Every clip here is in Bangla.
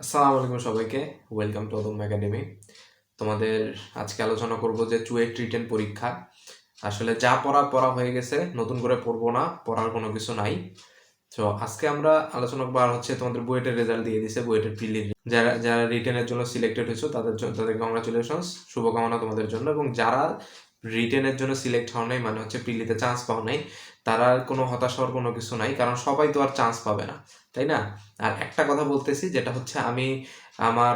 আসসালামু আলাইকুম সবাইকে। ওয়েলকাম টু অদম একাডেমি তোমাদের আজকে আলোচনা করব যে চুয়েট রিটেন পরীক্ষা। আসলে যা পড়া পড়া হয়ে গেছে, নতুন করে পড়ব না, পড়ার কোনো কিছু নাই। তো আজকে আমরা আলোচনা আর হচ্ছে তোমাদের বুয়েটের রেজাল্ট দিয়ে দিছে, বুয়েটের প্রিলির যারা যারা রিটেনের জন্য সিলেক্টেড হয়েছো, তাদের তাদের কংগ্রাচুলেশনস শুভকামনা তোমাদের জন্য এবং যারা রিটেনের জন্য সিলেক্ট হওয়া নাই মানে হচ্ছে প্রিলিতে চান্স পাওয়া নাই। তারা কোনো হতাশ হওয়ার কোনো কিছু নাই, কারণ সবাই তো আর চান্স পাবে না, তাই না? আর একটা কথা বলতেছি, যেটা হচ্ছে আমি আমার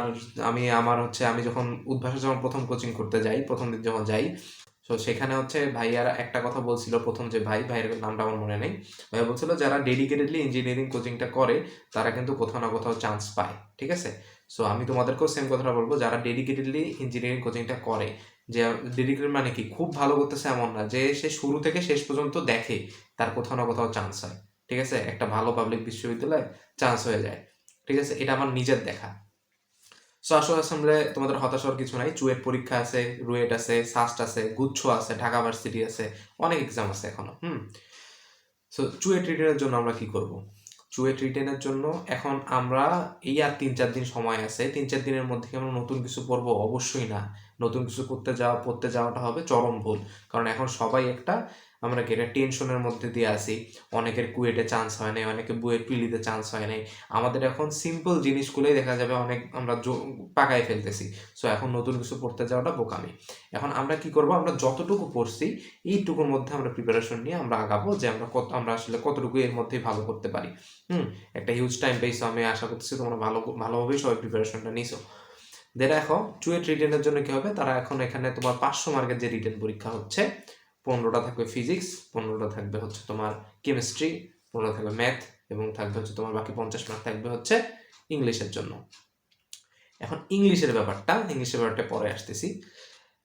আমি আমার হচ্ছে, আমি যখন উদ্ভাসে যখন প্রথম কোচিং করতে যাই, প্রথম দিন যখন যাই, তো সেখানে হচ্ছে ভাইয়ারা একটা কথা বলছিল প্রথম যে, ভাই, ভাইয়ের নামটা আমার মনে নেই। ভাইয়া বলছিল, যারা ডেডিকেটেডলি ইঞ্জিনিয়ারিং কোচিংটা করে, তারা কিন্তু কোথাও না কোথাও চান্স পায়। ঠিক আছে? সো আমি তোমাদেরকেও সেম কথাটা বলব, যারা ডেডিকেটেডলি ইঞ্জিনিয়ারিং কোচিংটা করে যে ডেডিকেটেড মানে কি? খুব ভালো করতেছে এমন না। যে, সে শুরু থেকে শেষ পর্যন্ত দেখে তার কোথাও না কোথাও চান্স হয়। ঠিক আছে? একটা ভালো পাবলিক বিশ্ববিদ্যালয়ে চান্স হয়ে যায়। ঠিক আছে? এটা আমার নিজের দেখা। সো আসলে আসলে তোমাদের হতাশ হওয়ার কিছু নাই। চুয়েট পরীক্ষা আছে, রুয়েট আছে, সাস্ট আছে, গুচ্ছ আছে, ঢাকা ভার্সিটি আছে, অনেক এক্সাম আছে এখনও, হুম? সো চুয়েট রিটেনের জন্য আমরা কি করব? চুয়েট রিটেনের জন্য এখন আমরা এই আর তিন চার দিন সময় আছে। তিন চার দিনের মধ্যে কি আমরা নতুন কিছু পড়ব অবশ্যই না। নতুন কিছু করতে যাওয়া, পড়তে যাওয়াটা হবে চরম ভুল। কারণ এখন সবাই একটা, আমরা কি এটা টেনশনের মধ্যে দিয়ে আসি অনেকের কুয়েটে চান্স হয় নাই, অনেকে বুয়েট পিলিতে চান্স হয় নাই। আমাদের এখন সিম্পল জিনিসগুলোই দেখা যাবে অনেক আমরা পাকায় ফেলতেছি। সো এখন নতুন কিছু পড়তে যাওয়াটা বোকামি। এখন আমরা কি করব? আমরা যতটুকু পড়ছি, এইটুকুর মধ্যে আমরা প্রিপারেশন নিয়ে আমরা আগাবো যে আমরা কত, আমরা আসলে কতটুকু এর মধ্যেই ভালো করতে পারি। হুম? একটা হিউজ টাইম পেয়েছ আমি আশা করতেছি তোমরা ভালো, ভালোভাবেই সবাই প্রিপারেশনটা নিছো। দেন দেখো চুয়েট রিটেনের জন্য কি হবে? তারা এখন এখানে তোমার পাঁচশো মার্কের যে রিটেন পরীক্ষা হচ্ছে, পনেরোটা থাকবে ফিজিক্স পনেরোটা থাকবে হচ্ছে তোমার কেমিস্ট্রি পনেরোটা থাকবে ম্যাথ এবং থাকবে হচ্ছে তোমার বাকি পঞ্চাশ মার্ক থাকবে হচ্ছে ইংলিশের জন্য। এখন ইংলিশের ব্যাপারটা ইংলিশের ব্যাপারটা পরে আসতেছি।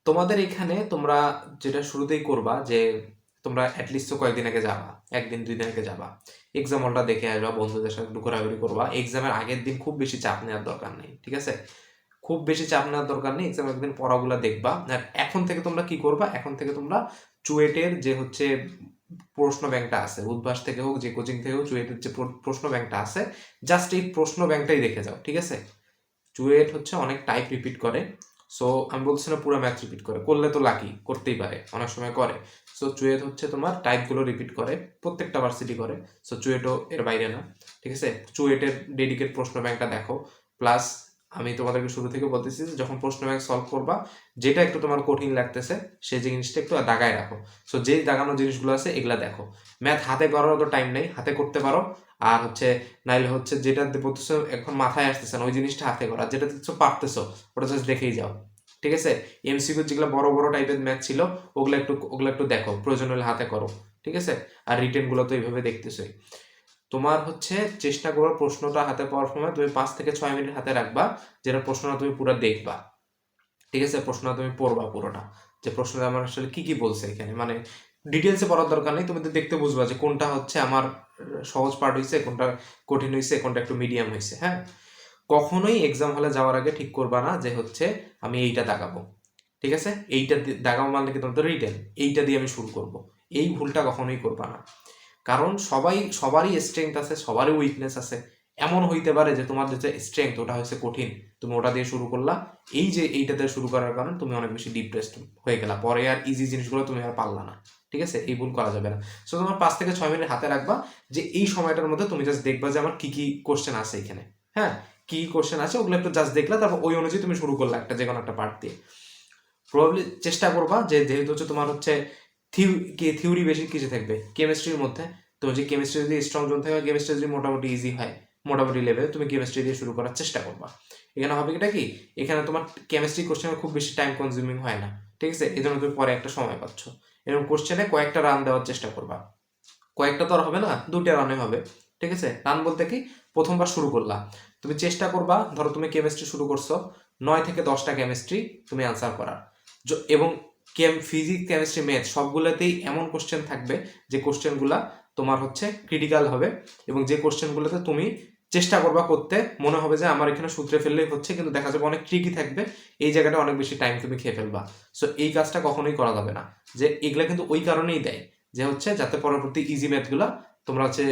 তোমাদের এখানে তোমরা যেটা শুরুতেই করবা যে, তোমরা অ্যাটলিস্ট তো কয়েকদিন আগে যাবা, একদিন, দুই দিন আগে যাবা। এক্সাম হলটা দেখে আসবা, বন্ধুদের সাথে একটু ঘোরাঘুরি করবা। এক্সামের আগের দিন খুব বেশি চাপ নেওয়ার দরকার নেই, ঠিক আছে? খুব বেশি চাপ নেওয়ার দরকার নেই। এক্সাম একদিন পড়াগুলো দেখবা। আর এখন থেকে তোমরা কি করবা? এখন থেকে তোমরা চুয়েটের যে হচ্ছে প্রশ্ন ব্যাংকটা আছে উদ্ভাস থেকে হোক, যে কোচিং থেকে হোক, চুয়েটের যে প্রশ্ন ব্যাংকটা আছে জাস্ট এই প্রশ্ন ব্যাংকটাই দেখে যাও, ঠিক আছে? চুয়েট হচ্ছে অনেক টাইপ রিপিট করে। সো আমি বলছি না পুরো ম্যাথ রিপিট করে, করলে তো লাকি করতেই পারে, অনেক সময় করে। সো চুয়েট হচ্ছে তোমার টাইপগুলো রিপিট করে, প্রত্যেকটা ভার্সিটি করে। সো চুয়েটও এর বাইরে না, ঠিক আছে? চুয়েটের ডেডিকেট প্রশ্ন ব্যাংকটা দেখো প্লাস আমি তোমাদেরকে শুরু থেকে বলতেছি যে যখন প্রশ্ন ব্যাংক সলভ করবা, যেটা একটু তোমার কঠিন লাগতেছে, সেই জিনিসটা একটু দাগায় রাখো। সো যেই দাগানো জিনিসগুলো আছে, এগুলা দেখো। ম্যাথ হাতে করারও তো টাইম নেই, হাতে করতে পারো। আর হচ্ছে, নাইলে হচ্ছে যেটা পড়তেছো এখন মাথায় আসতেছে না, ওই জিনিসটা হাতে করা। যেটা দেখছ পারতেছো, ওটা জাস্ট দেখেই যাও। ঠিক আছে? এমসিকিউ যেগুলো বড় বড় টাইপের ম্যাথ ছিল, ওগুলো একটু ওগুলো একটু দেখো। প্রয়োজন হলে হাতে করো। ঠিক আছে? আর রিটেনগুলো তো এইভাবে দেখতেছোই। তোমার হচ্ছে চেষ্টা করো প্রশ্নটা হাতে পাওয়ার সময় তুমি পাঁচ থেকে ছয় মিনিট হাতে রাখবা, যেটা প্রশ্নটা তুমি পুরো দেখবা। ঠিক আছে? প্রশ্নটা তুমি পড়বা পুরোটা। যে প্রশ্নটা আমার আসলে কি কি বলছে এখানে? মানে ডিটেলসে পড়ার দরকার নেই তুমি দেখতে বুঝবা যে কোনটা হচ্ছে আমার সহজ পার্ট হয়েছে কোনটা কঠিন হয়েছে কোনটা একটু মিডিয়াম হয়েছে হ্যাঁ? কখনোই এক্সাম হলে যাওয়ার আগে ঠিক করবা না যে হচ্ছে আমি এইটা দাগাবো। ঠিক আছে? এইটা দাগাবো মানে কি তোমার রিটেন এইটা দিয়ে আমি শুরু করব। এই ভুলটা কখনোই করবা না। কারণ সবাই, সবারই স্ট্রেংথ আছে, সবারই উইকনেস আছে। এমন হইতে পারে যে তোমার যে স্ট্রেংথ ওটা হচ্ছে কঠিন। তুমি ওটা দিয়ে শুরু করলা। এই যে এইটা দিয়ে শুরু করার কারণে তুমি অনেক বেশি ডিপ্রেসড হয়ে গেলা। পরে আর ইজি জিনিসগুলো তুমি আর পারলা না। ঠিক আছে? এই ভুল করা যাবে না। সো তোমার পাঁচ থেকে ছয় মিনিট হাতে রাখবা যে এই সময়টার মধ্যে তুমি জাস্ট দেখবা যে আমার কি কি কোশ্চেন আছে এখানে। হ্যাঁ? কি কি কোশ্চেন আছে ওগুলো একটু জাস্ট দেখলা, তারপর ওই অনুযায়ী তুমি শুরু করলা একটা যে কোনো একটা পার্ট দিয়ে। প্রবাবলি চেষ্টা করবা যে যেহেতু হচ্ছে তোমার হচ্ছে থিওরি বেশি কিছু থাকবে? কেমিস্ট্রির মধ্যে। তো যে কেমিস্ট্রি যদি স্ট্রং জোন থাকে কেমিস্ট্রি যদি মোটামুটি ইজি হয়, মোটামুটি লেভেল তুমি কেমিস্ট্রি দিয়ে শুরু করার চেষ্টা করবা। এখানে হবে এটা কি? এখানে তোমার কেমিস্ট্রি কোশ্চেনে খুব বেশি টাইম কনজিউমিং হয় না। ঠিক আছে? এই জন্য তুমি পরে একটা সময় পাচ্ছ। এরকম কোশ্চেনে কয়েকটা রান দেওয়ার চেষ্টা করবা। কয়েকটা তো আর হবে না দুটা রানে হবে। ঠিক আছে? রান বলতে কি? প্রথমবার শুরু করলা। তুমি চেষ্টা করবা, ধরো তুমি কেমিস্ট্রি শুরু করছ, নয় থেকে দশটা কেমিস্ট্রি তুমি আনসার করার। এবং কেম ফিজিক্স কেমিস্ট্রি ম্যাথ সবগুলোতেই এমন কোশ্চেন থাকবে যে কোশ্চেনগুলা তোমার হচ্ছে ক্রিটিক্যাল হবে এবং যে কোশ্চেনগুলোতে তুমি চেষ্টা করবা করতে, মনে হবে যে আমার এখানে সূত্রে ফেললেই হচ্ছে কিন্তু দেখা যাবে অনেক ট্রিকি থাকবে, এই জায়গাটা অনেক বেশি টাইম তুমি খেয়ে ফেলবা। সো এই কাজটা কখনোই করা যাবে না। যে এগুলা কিন্তু ওই কারণেই দেয় যে হচ্ছে যাতে পরবর্তী ইজি ম্যাথগুলা তোমরা হচ্ছে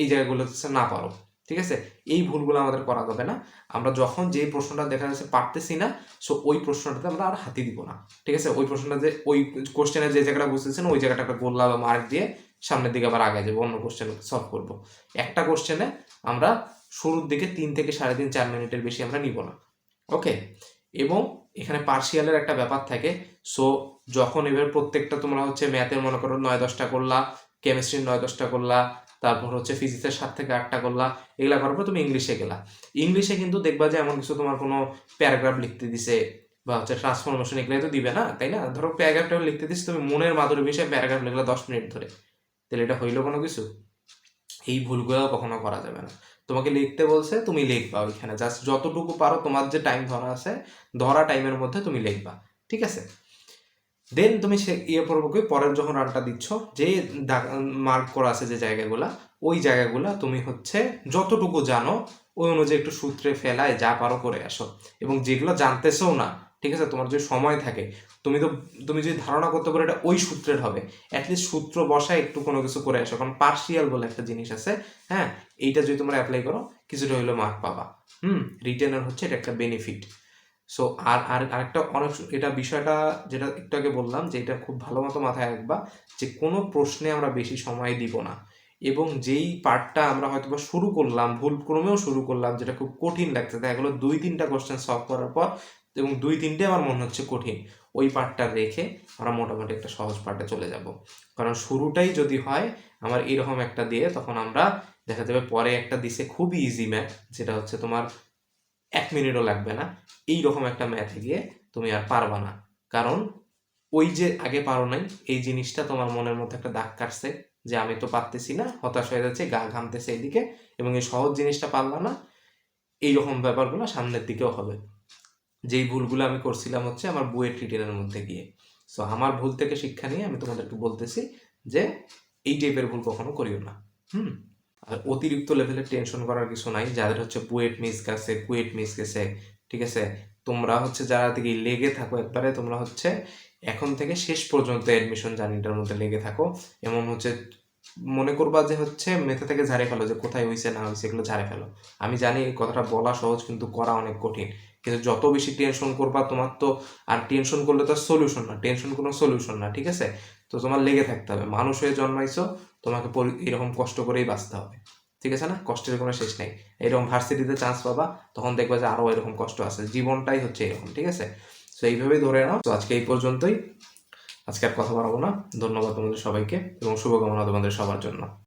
এই জায়গাগুলোতে না পারো। ঠিক আছে? এই ভুলগুলো আমাদের করা যাবে না। আমরা যখন যে প্রশ্নটা দেখা যাচ্ছে পারতেছি না সো ওই প্রশ্নটাতে আমরা আর হাতি দিব না। ঠিক আছে? ওই প্রশ্নটা যে, ওই কোশ্চেনে যে জায়গাটা বুঝতেছেন ওই জায়গাটা একটা গোল্লা বা মার্ক দিয়ে সামনের দিকে আবার আগে যাব, অন্য কোশ্চেন সলভ করব। একটা কোশ্চেনে আমরা শুরুর দিকে তিন থেকে সাড়ে তিন, চার মিনিটের বেশি আমরা নিব না। ওকে এবং এখানে পার্সিয়ালের একটা ব্যাপার থাকে। সো যখন এবার প্রত্যেকটা তোমরা হচ্ছে ম্যাথের মনে করো, নয় দশটা করলা কেমিস্ট্রির নয় দশটা করলা তারপর হচ্ছে ফিজিক্সের সাত থেকে আটটা করলা, এগুলা করার পর তুমি ইংলিশে গেলা। ইংলিশে কিন্তু দেখবা যে এমন কিছু তোমার কোনো প্যারাগ্রাফ লিখতে দিছে বা হচ্ছে ট্রান্সফরমেশন এগুলো তো দিবে না, তাই না? ধরো প্যারাগ্রাফটা লিখতে দিস তুমি মনের মাধুরী বিষয়ে প্যারাগ্রাফ লিখলা দশ মিনিট ধরে। তাহলে এটা হইল কোনো কিছু? এই ভুলগুলো কখনো করা যাবে না। তোমাকে লিখতে বলছে, তুমি লিখবা ওইখানে। জাস্ট যতটুকু পারো, তোমার যে টাইম ধরা আছে, ধরা টাইমের মধ্যে তুমি লিখবা। ঠিক আছে? দেন তুমি সে ইয়ে করব কি? পরের যখন রানটা দিচ্ছ, যে মার্ক করা আছে যে জায়গাগুলা, ওই জায়গাগুলা তুমি হচ্ছে যতটুকু জানো, ওই অনুযায়ী একটু সূত্রে ফেলায় যা পারো করে আসো। এবং যেগুলো জানতেছেও না, ঠিক আছে? তোমার যদি সময় থাকে, তুমি তো, তুমি যদি ধারণা করতে পারো এটা ওই সূত্রের হবে। অ্যাটলিস্ট সূত্র বসায় একটু কোনো কিছু করে আসো। কারণ পার্সিয়াল বলে একটা জিনিস আছে হ্যাঁ? এইটা যদি তোমরা অ্যাপ্লাই করো, কিছুটা হইল মার্ক পাবা। হুম? রিটেনের হচ্ছে এটা একটা বেনিফিট সো আর আর, আরেকটা অনেক এটা বিষয়টা যেটা একটু আগে বললাম যে এটা খুব ভালো মতো মাথায় রাখবা যে কোনো প্রশ্নে আমরা বেশি সময় দিব না। এবং যেই পার্টটা আমরা হয়তো বা শুরু করলাম ভুল ক্রমেও শুরু করলাম, যেটা খুব কঠিন লাগছে দেখা দুই, তিনটা কোশ্চেন সলভ করার পর এবং দুই, তিনটে আমার মনে হচ্ছে কঠিন, ওই পার্টটা রেখে আমরা মোটামুটি একটা সহজ পার্টে চলে যাব। কারণ শুরুটাই যদি হয়, আমার এরকম একটা দিয়ে তখন আমরা দেখা যাবে পরে একটা দিছে খুবই ইজি ম্যাথ যেটা হচ্ছে তোমার এক মিনিটও লাগবে না। এই রকম একটা ম্যাথে গিয়ে তুমি আর পারবা না। কারণ ওই যে আগে পারো নাই, এই জিনিসটা তোমার মনের মধ্যে একটা দাগ কাটছে যে আমি তো পারতেছি না, হতাশ হয়ে যাচ্ছে, গা ঘামতেছে এইদিকে এবং এই সহজ জিনিসটা পারলাম না। এই রকম ব্যাপারগুলো সামনের দিকেও হবে। যেই ভুলগুলো আমি করছিলাম হচ্ছে আমার বইয়ের ট্রিটেনের মধ্যে গিয়ে। সো আমার ভুল থেকে শিক্ষা নিয়ে আমি তোমাদেরকে বলতেছি যে এই টাইপের ভুল কখনো করিও না। হুম? অতিরিক্ত লেভেলের টেনশন করার কিছু নাই। যাদের হচ্ছে বুয়েট মিস গেছে কুয়েট মিস গেছে ঠিক আছে? তোমরা হচ্ছে যারা দিকে লেগে থাকো একবারে, তোমরা হচ্ছে এখন থেকে শেষ পর্যন্ত অ্যাডমিশন জার্নিটার মধ্যে লেগে থাকো। এমন হচ্ছে, মনে করবা যে হচ্ছে মেথা থেকে ঝাড়ে ফেলো, যে কোথায় হয়েছে না হয়েছে এগুলো ঝাড়ে ফেলো। আমি জানি এই কথাটা বলা সহজ, কিন্তু করা অনেক কঠিন। কিন্তু যত বেশি টেনশন করবা, তোমার তো আর টেনশন করলে তো সলিউশন না। টেনশন কোনো সলিউশন না, ঠিক আছে? তো তোমার লেগে থাকতে হবে। মানুষ হয়ে জন্মাইছো তোমাকে এরকম কষ্ট করেই বাঁচতে হবে। ঠিক আছে না? কষ্টের কোনো শেষ নেই। এরকম ভার্সিটিতে চান্স পাবা, তখন দেখবা যে আরও এরকম কষ্ট আছে। জীবনটাই হচ্ছে এরকম, ঠিক আছে? সো এইভাবেই ধরে নাও। তো আজকে এই পর্যন্তই। আজকে আর কথা বাড়াবো না। ধন্যবাদ তোমাদের সবাইকে এবং শুভকামনা তোমাদের সবার জন্য।